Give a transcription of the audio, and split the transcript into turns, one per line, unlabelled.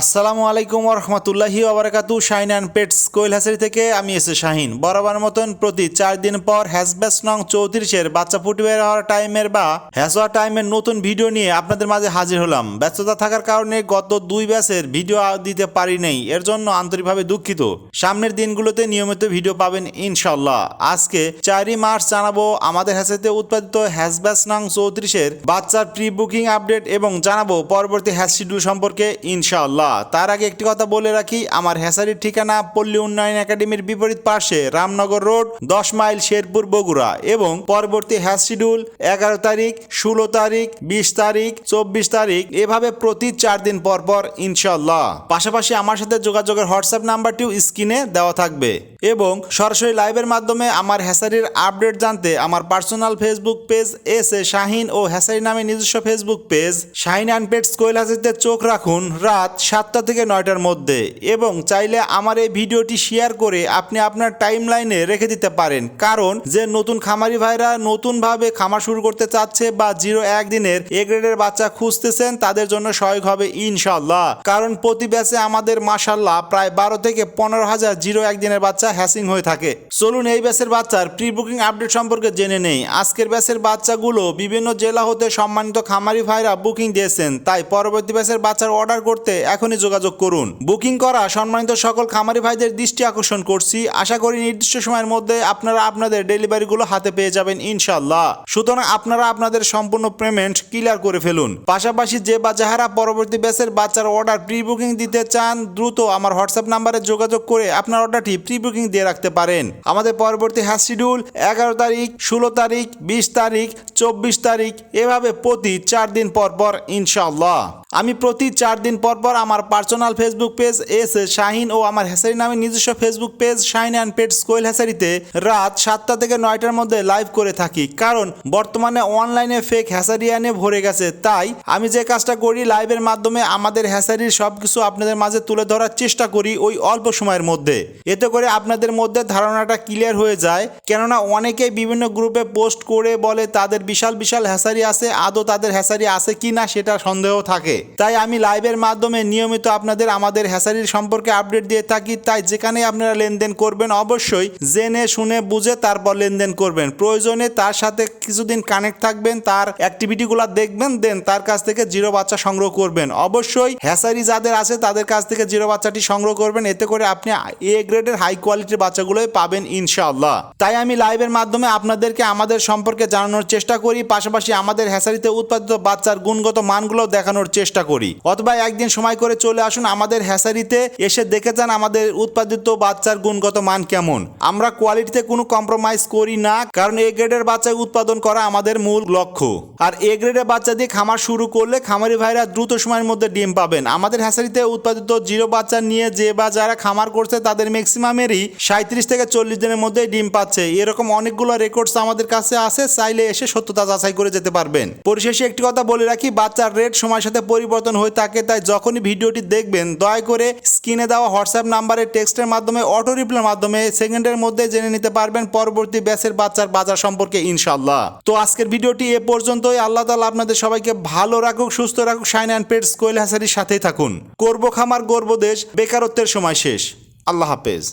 আসসালামু আলাইকুম রহমতুল্লাহি ওবরাকাতু Shahin and pets quail hatchery থেকে আমি এসে শাহিন। বরাবর মতন প্রতি চার দিন পর হ্যাসব্যাস নং চৌত্রিশের বাচ্চা ফুটে বের হওয়ার টাইমের বা হ্যাস হওয়ার টাইমের নতুন ভিডিও নিয়ে আপনাদের মাঝে হাজির হলাম। ব্যস্ততা থাকার কারণে গত দুই ব্যাসের ভিডিও দিতে পারি নাই। এর জন্য আন্তরিকভাবে দুঃখিত। সামনের দিনগুলোতে নিয়মিত ভিডিও পাবেন ইনশাল্লাহ আজকে চারই মার্চ জানাব আমাদের হ্যাসেতে উৎপাদিত হ্যাসব্যাস নং চৌত্রিশের বাচ্চার প্রি বুকিং আপডেট এবং জানাব পরবর্তী হ্যাস শিডিউল সম্পর্কে ইনশাআল্লাহ। তার আগে একটি কথা বলে রাখি, আমার হ্যাসারির ঠিকানা পল্লী উন্নয়ন একাডেমির বিপরীত পাশে রামনগর রোড, দশ মাইল শেরপুর বগুড়া এবং পরবর্তী হ্যাস শিডিউল এগারো তারিখ, ষোলো তারিখ, বিশ তারিখ, চব্বিশ তারিখ, এভাবে প্রতি চার দিন পর পর ইনশাল্লাহ পাশাপাশি আমার সাথে যোগাযোগের হোয়াটসঅ্যাপ নাম্বারটিও স্ক্রিনে দেওয়া থাকবে এবং সরাসরি লাইভের মাধ্যমে আমার হ্যাসারির আপডেট জানতে আমার personal Facebook page S A Shahin O hatchery নামে নিজস্ব Facebook page, Shahin and pets quail হাসিতে চোখ রাখুন, রাত সাতটা থেকে নয়টার মধ্যে এবং চাইলে আমার এই ভিডিওটি শেয়ার করে আপনি আপনার টাইম লাইনে রেখে দিতে পারেন। কারণ যে নতুন খামারি ভাইরা নতুনভাবে খামার শুরু করতে চাচ্ছে বা জিরো একদিনের এ গ্রেডের বাচ্চা খুঁজতেছেন, তাদের জন্য সহায়ক হবে ইনশাল্লাহ কারণ প্রতি ব্যাচে আমাদের মাসাল্লাহ প্রায় বারো থেকে পনেরো হাজার জিরো একদিনের বাচ্চা হ্যাসিং হয়ে থাকে। চলুন এই ব্যাচের বাচ্চার প্রি বুকিং আপডেট সম্পর্কে জেনে নেই। আজকের ব্যাচের বাচ্চাগুলো বিভিন্ন জেলা হতে সম্মানিত খামারি ভাইরা বুকিং দিয়েছেন, তাই পরবর্তী ব্যাচের বাচ্চার অর্ডার করতে এখনই যোগাযোগ করুন। বুকিং করা সম্মানিত সকল খামারি ভাইদের দৃষ্টি আকর্ষণ করছি। আশা করি নির্দিষ্ট সময়ের মধ্যে আপনারা আপনাদের ডেলিভারিগুলো হাতে পেয়ে যাবেন ইনশাল্লাহ সুতরাং আপনারা আপনাদের সম্পূর্ণ পেমেন্ট ক্লিয়ার করে ফেলুন। পাশাপাশি যে বা যাহারা পরবর্তী ব্যাচের বাচ্চার অর্ডার প্রি বুকিং দিতে চান, দ্রুত আমার হোয়াটসঅ্যাপ নাম্বারে যোগাযোগ করে আপনার অর্ডারটি প্রি বুকিং দিয়ে রাখতে পারেন। আমাদের পরবর্তী হ্যাশ শিডিউল এগারো তারিখ, ষোলো তারিখ, বিশ তারিখ, চব্বিশ তারিখ, এভাবে প্রতি চার দিন পর পর ইনশাল্লাহ আমি প্রতি চার দিন পর পর আমার personal Facebook page S Shahin ও আমার হ্যাসারি নামে নিজস্ব Facebook page Shahin and pets quail হ্যাসারিতে রাত সাতটা থেকে নয়টার মধ্যে লাইভ করে থাকি। কারণ বর্তমানে অনলাইনে ফেক হ্যাসারিয়ানে ভরে গেছে। তাই আমি যে কাজটা করি লাইভের মাধ্যমে আমাদের হ্যাসারির সব কিছু আপনাদের মাঝে তুলে ধরার চেষ্টা করি ওই অল্প সময়ের মধ্যে। এতে করে আপনাদের মধ্যে ধারণাটা ক্লিয়ার হয়ে যায়। কেননা অনেকেই বিভিন্ন গ্রুপে পোস্ট করে বলে, তাদের বিশাল বিশাল হ্যাসারি আছে, আদৌ তাদের হ্যাসারি আছে কি না সেটা সন্দেহ থাকে। তাই আমি লাইভের মাধ্যমে নিয়মিত আপনাদের আমাদের হ্যাসারির সম্পর্কে আপডেট দিয়ে থাকি। তাই যেখানে আপনারা লেনদেন করবেন অবশ্যই জেনে, শুনে, বুঝে তারপর লেনদেন করবেন। প্রয়োজনে তার সাথে কিছুদিন কানেক্ট থাকবেন, তার অ্যাক্টিভিটিগুলো দেখবেন দেন তার কাছ থেকে জিরো বাচ্চা সংগ্রহ করবেন। অবশ্যই হ্যাসারি যাদের আছে তাদের কাছ থেকে জিরো বাচ্চাটি সংগ্রহ করবেন। এতে করে আপনি এ গ্রেডের হাই কোয়ালিটির বাচ্চাগুলোই পাবেন ইনশাআল্লাহ। তাই আমি লাইভের মাধ্যমে আপনাদেরকে আমাদের সম্পর্কে জানানোর চেষ্টা করি। পাশাপাশি আমাদের হ্যাসারিতে উৎপাদিত বাচ্চার গুণগত মানগুলো দেখানোর চেষ্টা করি। অথবা একদিন সময় করে চলে আসুন আমাদের হ্যাসারিতে, এসে দেখে যান আমাদের উৎপাদিত বাচ্চার গুণগত মান কেমন। আমরা কোয়ালিটিতে কোনো কম্প্রোমাইজ করি না, কারণ এ গ্রেডের বাচ্চা উৎপাদন করা আমাদের মূল লক্ষ্য। আর এ গ্রেডের বাচ্চা দিয়ে খামার শুরু করলে খামারি ভাইরা দ্রুত সময়ের মধ্যে ডিম পাবেন। আমাদের হ্যাসারিতে উৎপাদিত জিরো বাচ্চা নিয়ে যে বা যারা খামার করছে, তাদের ম্যাক্সিমামেরই সাঁত্রিশ থেকে চল্লিশ দিনের মধ্যে ডিম পাচ্ছে। এরকম অনেকগুলো রেকর্ডস আমাদের কাছে আছে, চাইলে এসে সত্যতা যাচাই করে যেতে পারবেন। পরিশেষে একটি কথা বলে রাখি, বাচ্চার রেট সময়ের সাথে পরিবর্তন হয়ে থাকে, তাই যখনই ভিডিওটি দেখবেন, দয়া করে স্ক্রিনে দেওয়া হোয়াটসঅ্যাপ নাম্বারে টেক্সটের মাধ্যমে, অটো রিপ্লাইয়ের মাধ্যমে সেকেন্ডের মধ্যে জেনে নিতে পারবেন পরবর্তী ব্যাচের বাচ্চার বাজার সম্পর্কে ইনশাল্লাহ তো আজকের ভিডিওটি এ পর্যন্তই। আল্লাহ তালা আপনাদের সবাইকে ভালো রাখুক, সুস্থ রাখুক, শাইন অ্যান্ড পেটস কোয়েল হাসারির সাথেই থাকুন। করব খামার, গর্ব দেশ, বেকারত্বের সময় শেষ। আল্লাহ হাফেজ।